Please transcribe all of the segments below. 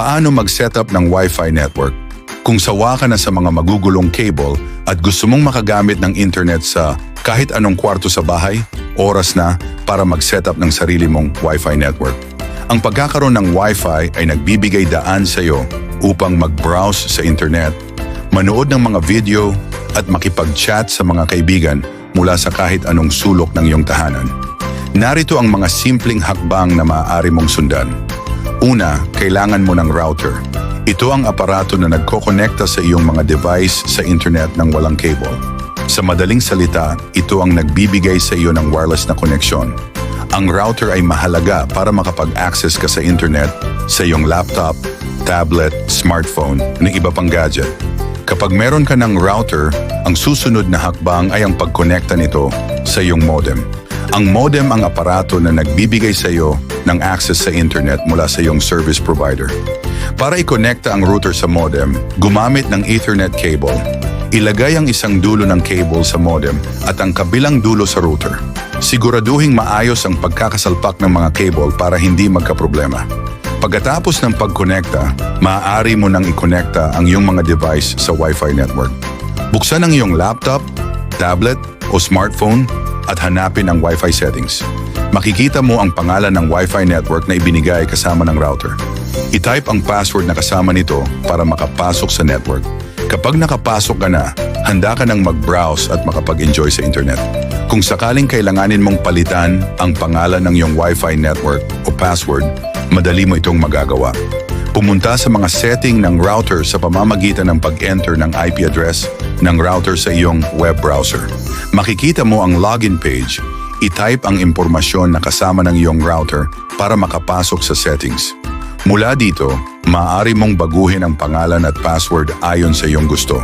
Paano mag-setup ng Wi-Fi network? Kung sawa ka na sa mga magugulong cable at gusto mong makagamit ng internet sa kahit anong kwarto sa bahay, oras na para mag-setup ng sarili mong Wi-Fi network. Ang pagkakaroon ng Wi-Fi ay nagbibigay daan sa iyo upang mag-browse sa internet, manood ng mga video at makipag-chat sa mga kaibigan mula sa kahit anong sulok ng iyong tahanan. Narito ang mga simpleng hakbang na maaari mong sundan. Una, kailangan mo ng router. Ito ang aparato na nagkokonekta sa iyong mga device sa internet ng walang cable. Sa madaling salita, ito ang nagbibigay sa iyo ng wireless na koneksyon. Ang router ay mahalaga para makapag-access ka sa internet sa iyong laptop, tablet, smartphone, ng iba pang gadget. Kapag meron ka ng router, ang susunod na hakbang ay ang pagkonekta nito sa iyong modem. Ang modem ang aparato na nagbibigay sa iyo ng access sa internet mula sa iyong service provider. Para i-connecta ang router sa modem, gumamit ng Ethernet cable. Ilagay ang isang dulo ng cable sa modem at ang kabilang dulo sa router. Siguraduhing maayos ang pagkakasalpak ng mga cable para hindi magkaproblema. Pagkatapos ng pagkonekta, maaari mo nang i-connecta ang iyong mga device sa Wi-Fi network. Buksan ang iyong laptop, tablet o smartphone at hanapin ang Wi-Fi settings. Makikita mo ang pangalan ng Wi-Fi network na ibinigay kasama ng router. I-type ang password na kasama nito para makapasok sa network. Kapag nakapasok ka na, handa ka nang mag-browse at makapag-enjoy sa internet. Kung sakaling kailanganin mong palitan ang pangalan ng iyong Wi-Fi network o password, madali mo itong magagawa. Pumunta sa mga setting ng router sa pamamagitan ng pag-enter ng IP address ng router sa iyong web browser. Makikita mo ang login page. I-type ang impormasyon na kasama ng iyong router para makapasok sa settings. Mula dito, maaari mong baguhin ang pangalan at password ayon sa iyong gusto.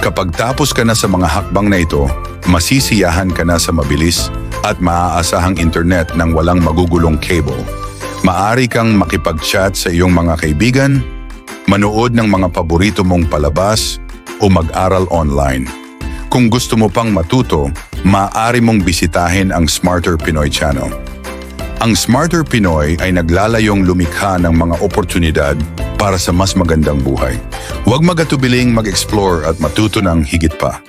Kapag tapos ka na sa mga hakbang na ito, masisiyahan ka na sa mabilis at maaasahang internet ng walang magugulong cable. Maari kang makipag-chat sa iyong mga kaibigan, manood ng mga paborito mong palabas o mag-aral online. Kung gusto mo pang matuto, maaari mong bisitahin ang Smarter Pinoy Channel. Ang Smarter Pinoy ay naglalayong lumikha ng mga oportunidad para sa mas magandang buhay. Huwag magatubiling mag-explore at matuto ng higit pa.